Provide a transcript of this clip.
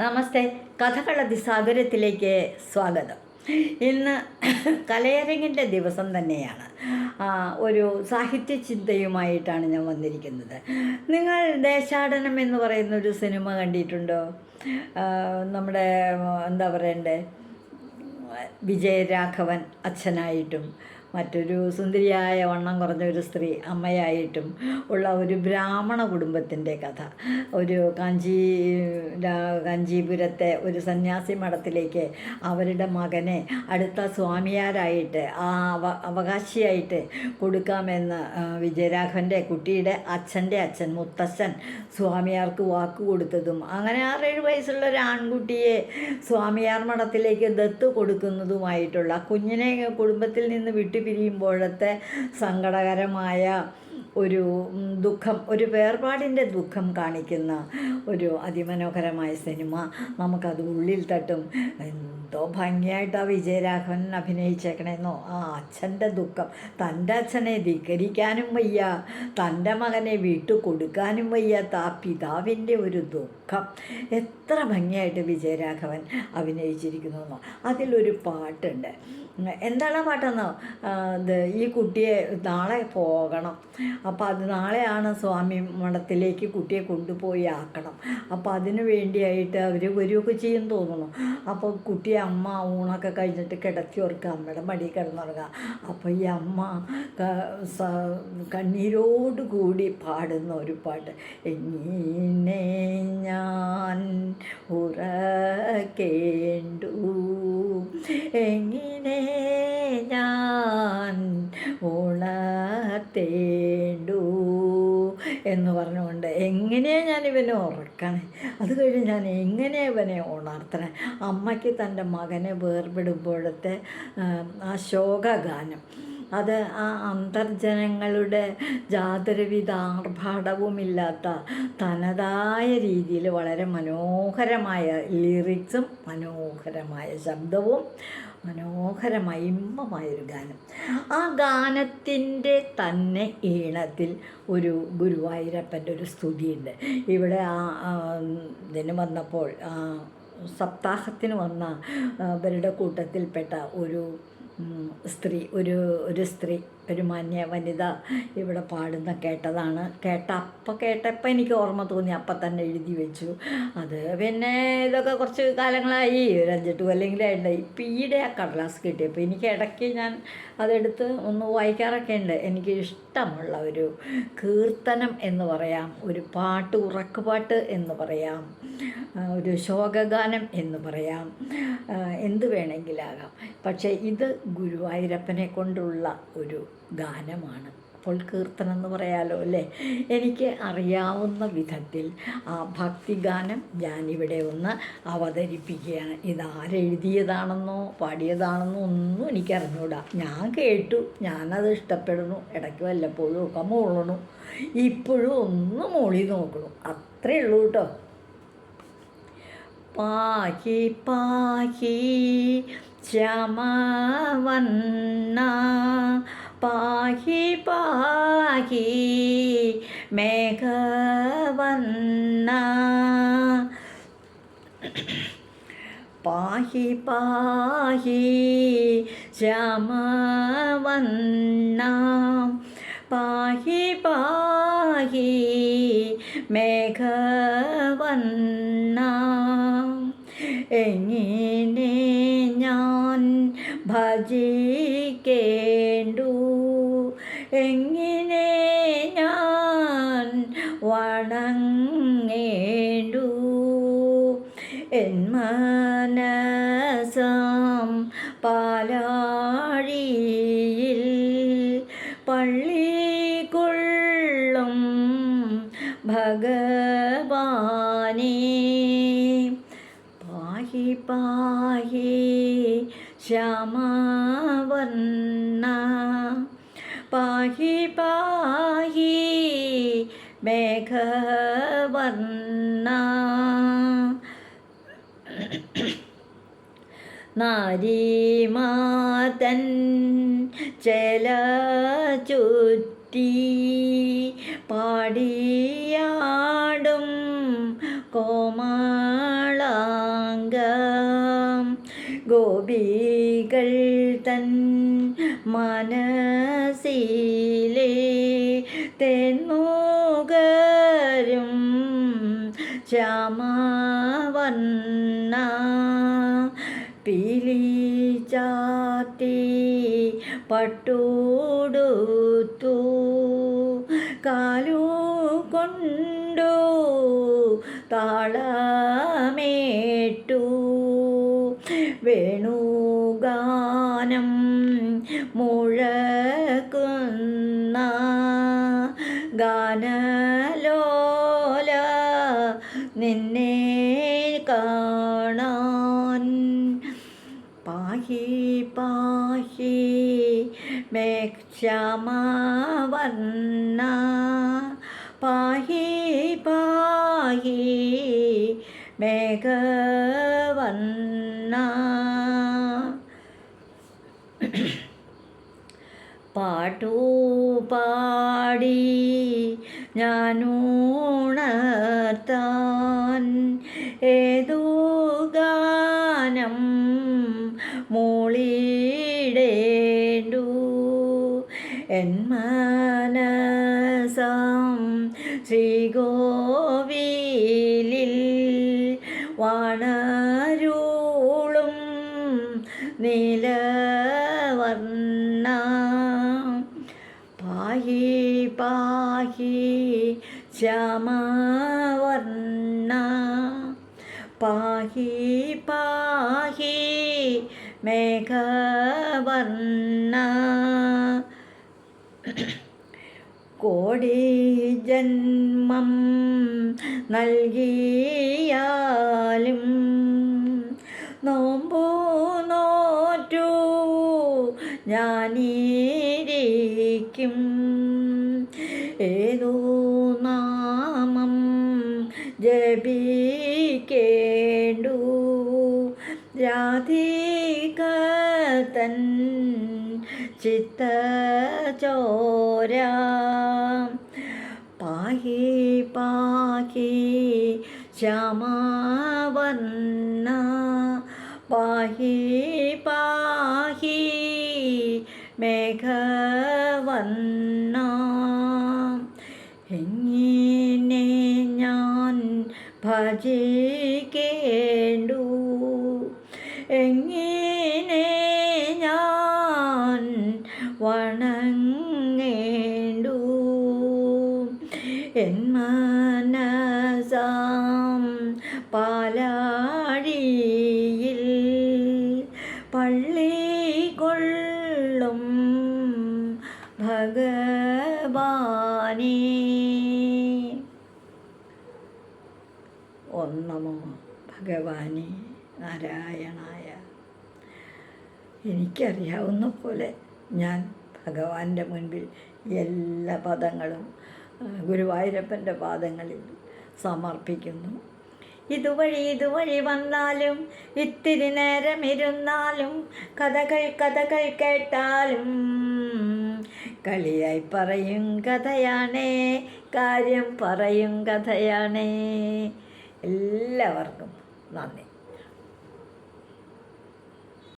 നമസ്തേ. കഥകളതി സാഗരത്തിലേക്ക് സ്വാഗതം. ഇന്ന് കലയരങ്ങിന്റെ ദിവസം തന്നെയാണ്. ഒരു സാഹിത്യ ചിന്തയുമായിട്ടാണ് ഞാൻ വന്നിരിക്കുന്നത്. നിങ്ങൾ ദേശാടനം എന്ന് പറയുന്ന ഒരു സിനിമ കണ്ടിട്ടുണ്ടോ? നമ്മുടെ എന്താ പറയണ്ടേ? വിജയരാഘവൻ അച്ഛനായിട്ടും മറ്റൊരു സുന്ദരിയായ വണ്ണം കുറഞ്ഞ ഒരു സ്ത്രീ അമ്മയായിട്ടും ഉള്ള ഒരു ബ്രാഹ്മണ കുടുംബത്തിന്റെ കഥ. ഒരു കാഞ്ചി കാഞ്ചീപുരത്തെ ഒരു സന്യാസി മഠത്തിലേക്ക് അവരുടെ മകനെ അടുത്ത സ്വാമിയാരായിട്ട് ആ അവ അവകാശിയായിട്ട് കൊടുക്കാമെന്ന് വിജയരാഘവന്റെ കുട്ടിയുടെ അച്ഛന്റെ അച്ഛൻ മുത്തച്ഛൻ സ്വാമിയാർക്ക് വാക്ക് കൊടുത്തതും അങ്ങനെ ആറേഴ് വയസ്സുള്ള ഒരു ആൺകുട്ടിയെ സ്വാമിയാർ മഠത്തിലേക്ക് ദത്ത് കൊടുക്കുന്നതുമായിട്ടുള്ള കുഞ്ഞിനെ കുടുംബത്തിൽ നിന്ന് വിട്ടുപിരിയുമ്പോഴത്തെ സങ്കടകരമായ ഒരു ദുഃഖം ഒരു വേർപാടിന്റെ ദുഃഖം കാണിക്കുന്ന ഒരു അതിമനോഹരമായ സിനിമ നമുക്കത് ഉള്ളിൽ തട്ടും. എന്തോ ഭംഗിയായിട്ട് ആ വിജയരാഘവൻ അഭിനയിച്ചേക്കണേന്നോ. ആ അച്ഛന്റെ ദുഃഖം. തന്റെ അച്ഛനെ ധിക്കരിക്കാനും വയ്യ. തന്റെ മകനെ വിട്ടു കൊടുക്കാനും വയ്യാത്ത ആ പിതാവിന്റെ ഒരു ദുഃഖം. എത്ര ഭംഗിയായിട്ട് വിജയരാഘവൻ അഭിനയിച്ചിരിക്കുന്നു എന്നോ അതിലൊരു പാട്ടുണ്ട്. എന്താണ് പാട്ടെന്നോ? ഇത് ഈ കുട്ടിയെ നാളെ പോകണം. അപ്പോൾ അത് നാളെയാണ് സ്വാമി മഠത്തിലേക്ക് കുട്ടിയെ കൊണ്ടുപോയി ആക്കണം. അപ്പോൾ അതിനു വേണ്ടിയായിട്ട് അവർ വരികയൊക്കെ ചെയ്യും തോന്നുന്നു. അപ്പോൾ കുട്ടിയെ അമ്മ ഊണൊക്കെ കഴിഞ്ഞിട്ട് കിടത്തി ഉറക്കുക. അമ്മയുടെ മടി കിടന്നുറങ്ങുക. അപ്പോൾ ഈ അമ്മ കണ്ണീരോട് കൂടി പാടുന്ന ഒരു പാട്ട്. എങ്ങനെ ഞാൻ ഉറക്കേണ്ടു. എങ്ങനെ ഞാൻ ഉണർത്തേണ്ടു? എന്ന് പറഞ്ഞുകൊണ്ട് എങ്ങനെയാണ് ഞാൻ ഇവനെ ഉറക്കണേ അത് കഴിഞ്ഞ് ഞാൻ എങ്ങനെ ഇവനെ ഉണർത്തണേ? അമ്മയ്ക്ക് തന്റെ മകനെ വേർപെടുമ്പോഴത്തെ ആ, ശോകഗാനം. അത് ആ അന്തർജനങ്ങളുടെ ജാതരവിധ ആർഭാടവുമില്ലാത്ത തനതായ രീതിയിൽ വളരെ മനോഹരമായ ലിറിക്സും മനോഹരമായ ശബ്ദവും മനോഹരമായ ഇമ്പമായൊരു ഗാനം. ആ ഗാനത്തിന്റെ തന്നെ ഈണത്തിൽ ഒരു ഗുരുവായൂരപ്പന്റെ ഒരു സ്തുതിയുണ്ട്. ഇവിടെ ആ ഇതിന് വന്നപ്പോൾ സപ്താഹത്തിന് വന്ന അവരുടെ കൂട്ടത്തിൽപ്പെട്ട ഒരു സ്ത്രീ ഒരു ഒരു സ്ത്രീ ഒരു മാന്യ വനിത ഇവിടെ പാടുന്ന കേട്ടതാണ്. കേട്ട അപ്പം കേട്ടപ്പോൾ എനിക്ക് ഓർമ്മ തോന്നി അപ്പം തന്നെ എഴുതി വെച്ചു. അത് പിന്നെ ഇതൊക്കെ കുറച്ച് കാലങ്ങളായി ഒരു അഞ്ചെട്ട് കൊല്ലെങ്കിലായിട്ട് ഇപ്പം ഈയിടെ ആ കടലാസ് കിട്ടിയപ്പോൾ എനിക്ക് ഇടയ്ക്ക് ഞാൻ അതെടുത്ത് ഒന്ന് വായിക്കാറൊക്കെ ഉണ്ട്. എനിക്ക് ഇഷ്ടമുള്ള ഒരു കീർത്തനം എന്ന് പറയാം ഒരു പാട്ട് ഉറക്കുപാട്ട് എന്ന് പറയാം ഒരു ശോകഗാനം എന്ന് പറയാം. എന്ത് വേണമെങ്കിലാകാം. പക്ഷേ ഇത് ഗുരുവായൂരപ്പനെ കൊണ്ടുള്ള ഒരു ഗാനമാണ്. അപ്പോൾ കീർത്തനം എന്ന് പറയാലോ അല്ലേ? എനിക്ക് അറിയാവുന്ന വിധത്തിൽ ആ ഭക്തിഗാനം ഞാനിവിടെ ഒന്ന് അവതരിപ്പിക്കുകയാണ്. ഇത് ആരെഴുതിയതാണെന്നോ പാടിയതാണെന്നോ ഒന്നും എനിക്ക് അറിഞ്ഞൂടാ ഞാൻ കേട്ടു ഞാനത് ഇഷ്ടപ്പെടുന്നു ഇടയ്ക്ക് വല്ലപ്പോഴും ഒക്കെ മൂളണു. ഇപ്പോഴും ഒന്ന് മൂളി നോക്കണു. അത്രേ ഉള്ളൂ കേട്ടോ. പാഹി പാഹി ശ്യാമവന്ന പാഹി പാഹി മേഘവന്ന പാഹി പാഹി ശ്യാമവന്ന പാഹി പാഹി മേഘവന്ന എങ്ങനെ ഭജിക്കേണ്ടു. എങ്ങനെ ഞാൻ വണങ്ങേണ്ടു? എൻ മനസം പാലാഴിയിൽ പള്ളിക്കൊള്ളും ഭഗവാനേ. പാഹി പാഹി ശ്യാമവർണ. പാഹി പാഹി മേഘവർണ. നാരീമാതൻ ചെല ചുറ്റി പാടിയാടും കോമാള കിളികൾ തൻ മനസ്സിലെ തെന്നുകരും ശ്യാമവർണ പിലിച്ചാത്തി ചാത്തി പട്ടുടുത്തു കാലു കൊണ്ടു താളമേട്ടു വേണുഗാനം മുഴക്കുന്ന ഗാനലോല നിന്നെ കാണാൻ പാഹി പാഹി മേക്ഷമവർണ പാഹി പാഹി പാട്ടു പാടി ഞാനൂണത്താൻ ഏതു ഗാനം മൂളിടേണ്ടു? എൻ മനസം നീലവർണ പാഹി ശ്യാമവർണ. പാഹി പാഹി മേഘവർണ. കോടി ജന്മം നൽകിയാലും നോമ്പൂ നോറ്റു ഞാനീരിക്കും. ഏതോ നാമം ജപിക്കേണ്ടു. രാധികതൻ ചിത്തചോര. പാഹി പാഹി ശ്യാമവർണ പാഹി പാഹി മേഘവർണ എങ്ങനെ ഞാൻ ഭജിക്കേണ്ടു? എങ്ങനെ ഞാൻ വണങ്ങേണ്ടു? എൻ മനസാം പാലാഴിയിൽ ഭഗവാനെ നാരായണായ. എനിക്കറിയാവുന്ന പോലെ ഞാൻ ഭഗവാന്റെ മുൻപിൽ എല്ലാ പദങ്ങളും ഗുരുവായൂരപ്പന്റെ പാദങ്ങളിൽ സമർപ്പിക്കുന്നു. ഇതുവഴി ഇതുവഴി വന്നാലും ഇത്തിരി നേരം ഇരുന്നാലും കഥകൾ കഥകൾ കേട്ടാലും കളിയായി പറയും കഥയാണേ കാര്യം പറയും കഥയാണേ. എല്ലാവർക്കും നന്ദി